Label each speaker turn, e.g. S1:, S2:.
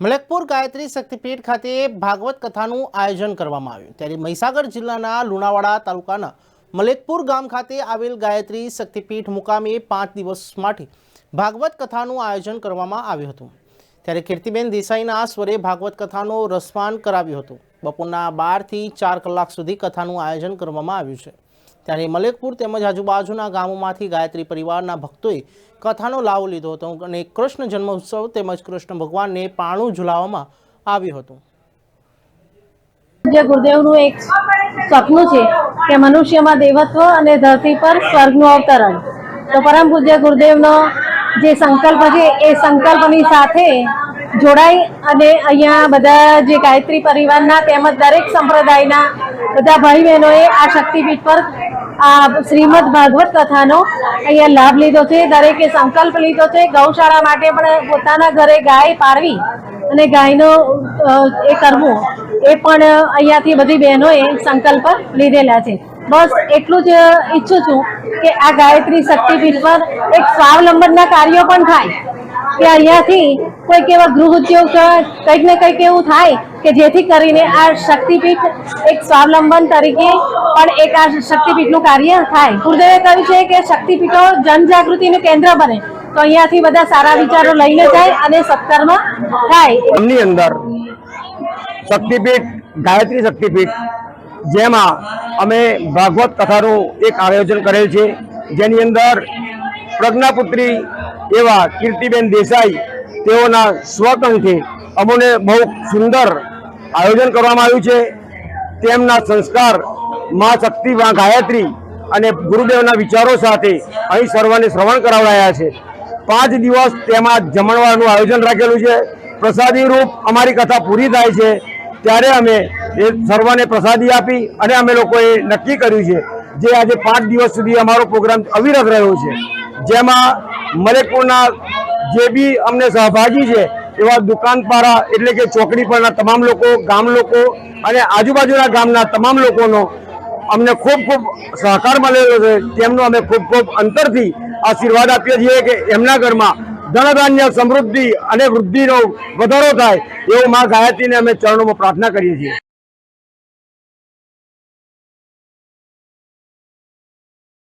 S1: મલકપુર ગાયત્રી શક્તિપીઠ ખાતે ભાગવત કથાનું આયોજન કરવામાં આવ્યું. ત્યારે મહીસાગર જિલ્લાના લુણાવાડા તાલુકાના મલેકપુર ગામ ખાતે આવેલ ગાયત્રી શક્તિપીઠ મુકામે પાંચ દિવસ માટે ભાગવત કથાનું આયોજન કરવામાં આવ્યું હતું. ત્યારે કીર્તિબેન દેસાઈના સ્વરે ભાગવત કથાનો રસપાન કરાવ્યું હતું. બપોરના બારથી ચાર કલાક સુધી કથાનું આયોજન કરવામાં આવ્યું છે. ત્યારે મલેકપુર તેમજ આજુબાજુના ગામોમાંથી ગાયત્રી પરિવારના ભક્તોએ કથાનો લાવો લીધો હતો અને કૃષ્ણ જન્મોત્સવ તેમજ કૃષ્ણ ભગવાનને પાણું ઝુલાવવામાં આવ્યું હતું.
S2: જે ગુરુદેવનું એક સપનું છે કે મનુષ્યમાં દેવત્વ અને ધરતી પર સ્વર્ગનું અવતરણ. તો પરમ પૂજ્ય ગુરુદેવનો જે સંકલ્પ છે, એ સંકલ્પની સાથે જોડાઈ અને અહીંયા બધા જે ગાયત્રી પરિવારના તેમજ દરેક સંપ્રદાયના બધા ભાઈ બહેનોએ આ શક્તિપીઠ પર આ શ્રીમદ ભાગવત કથાનો અહીંયા લાભ લીધો છે, દરેકે સંકલ્પ લીધો છે. ગૌશાળા માટે પણ પોતાના ઘરે ગાય પાળવી અને ગાયનો એ કરવું, એ પણ અહીંયાથી બધી બહેનોએ સંકલ્પ લીધેલા છે. બસ એટલું જ ઈચ્છું છું કે આ ગાયત્રી શક્તિપીઠ પર એક સ્વાવલંબનના કાર્યો પણ થાય. કે અહીંયાથી કોઈક એવા ગૃહ ઉદ્યોગ, કંઈક ને કંઈક એવું થાય કે જેથી કરીને આ શક્તિપીઠ એક સ્વાવલંબન તરીકે પણ એક આ શક્તિપીઠનું કાર્ય થાય. ગુરુદેવે કહ્યું છે કે શક્તિપીઠો જનજાગૃતિનું કેન્દ્ર બને. તો અહીંયાથી બધા સારા વિચારો લઈને જાય અને સત્તરમાં થાય.
S3: એમની અંદર શક્તિપીઠ, ગાયત્રી શક્તિપીઠ, જેમાં અમે ભાગવત કથાનું એક આયોજન કરેલ છે. જેની અંદર પ્રજ્ઞાપુત્રી એવા કીર્તિબેન દેસાઈ તેઓના સ્વકંઠે અમોને બહુ સુંદર આયોજન કરવામાં આવ્યું છે. તેમના સંસ્કાર મા શક્તિ મા ગાયત્રી અને ગુરુદેવના વિચારો સાથે અહીં સર્વને શ્રવણ કરાવડાયા છે. પાંચ દિવસ તેમાં જમણવારનું આયોજન રાખેલું છે. પ્રસાદી રૂપ અમારી કથા પૂરી થાય છે. ત્યારે અમે એ સર્વને પ્રસાદી આપી અને અમે લોકોએ નક્કી કર્યું છે જે આજે પાંચ દિવસ સુધી અમારો પ્રોગ્રામ અવિરત રહ્યો છે. જેમાં મલેકપુરના જે બી અમને સહભાગી છે, એવા દુકાનપારા એટલે કે ચોકડી પરના તમામ લોકો, ગામ લોકો અને આજુબાજુના ગામના તમામ લોકોનો અમને ખૂબ ખૂબ સહકાર મળેલો છે. તેમનો અમે ખૂબ ખૂબ અંતરથી આશીર્વાદ આપીએ છીએ કે એમના ઘરમાં ધનધાન્ય સમૃદ્ધિ અને વૃદ્ધિનો વધારો થાય એવું મા ગાયત્રીને અમે ચરણોમાં પ્રાર્થના કરીએ છીએ.